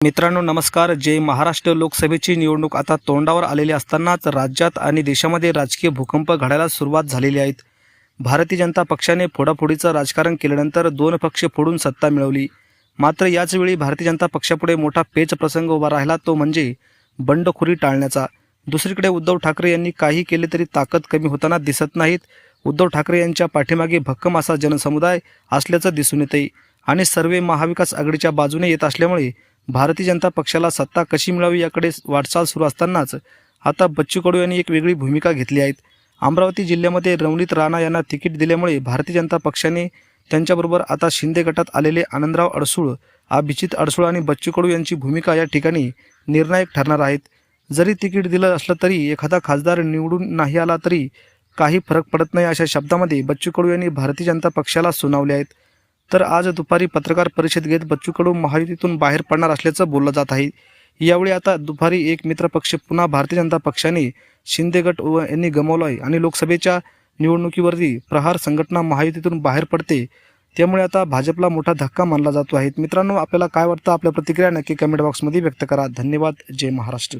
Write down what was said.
मित्रांनो नमस्कार. जे महाराष्ट्र लोकसभेची निवडणूक आता तोंडावर आलेली असतानाच राज्यात आणि देशामध्ये राजकीय भूकंप घडायला सुरुवात झालेली आहेत भारतीय जनता पक्षाने फोडाफोडीचं राजकारण केल्यानंतर दोन पक्ष फोडून सत्ता मिळवली. मात्र याचवेळी भारतीय जनता पक्षापुढे मोठा पेच प्रसंग उभा राहिला तो म्हणजे बंडखोरी टाळण्याचा. दुसरीकडे उद्धव ठाकरे यांनी काही केले तरी ताकद कमी होताना दिसत नाहीत. उद्धव ठाकरे यांच्या पाठीमागे भक्कम असा जनसमुदाय असल्याचं दिसून येते आणि सर्वे महाविकास आघाडीच्या बाजूने येत असल्यामुळे भारतीय जनता पक्षाला सत्ता कशी मिळावी याकडे वाटचाल सुरू असतानाच आता बच्चू कडू यांनी एक वेगळी भूमिका घेतली आहे. अमरावती जिल्ह्यामध्ये रवनीत राणा यांना तिकीट दिल्यामुळे भारतीय जनता पक्षाने त्यांच्याबरोबर आता शिंदे गटात आलेले आनंदराव अडसूळ अभिजित अडसूळ आणि बच्चू कडू यांची भूमिका या ठिकाणी निर्णायक ठरणार आहेत. जरी तिकीट दिलं असलं तरी एखादा खासदार निवडून नाही आला तरी काही फरक पडत नाही अशा शब्दामध्ये बच्चू कडू यांनी भारतीय जनता पक्षाला सुनावले आहेत. तर आज दुपारी पत्रकार परिषद घेत बच्चू कडू महायुतीतून बाहेर पडणार असल्याचं बोललं जात आहे. यावेळी आता दुपारी एक मित्रपक्ष पुन्हा भारतीय जनता पक्षाने शिंदे गट यांनी गमावला आहे आणि लोकसभेच्या निवडणुकीवरती प्रहार संघटना महायुतीतून बाहेर पडते त्यामुळे आता भाजपला मोठा धक्का मानला जातो आहे. मित्रांनो आपल्याला काय वाटतं? आपल्या प्रतिक्रिया नक्की कमेंट बॉक्समध्ये व्यक्त करा. धन्यवाद. जय महाराष्ट्र.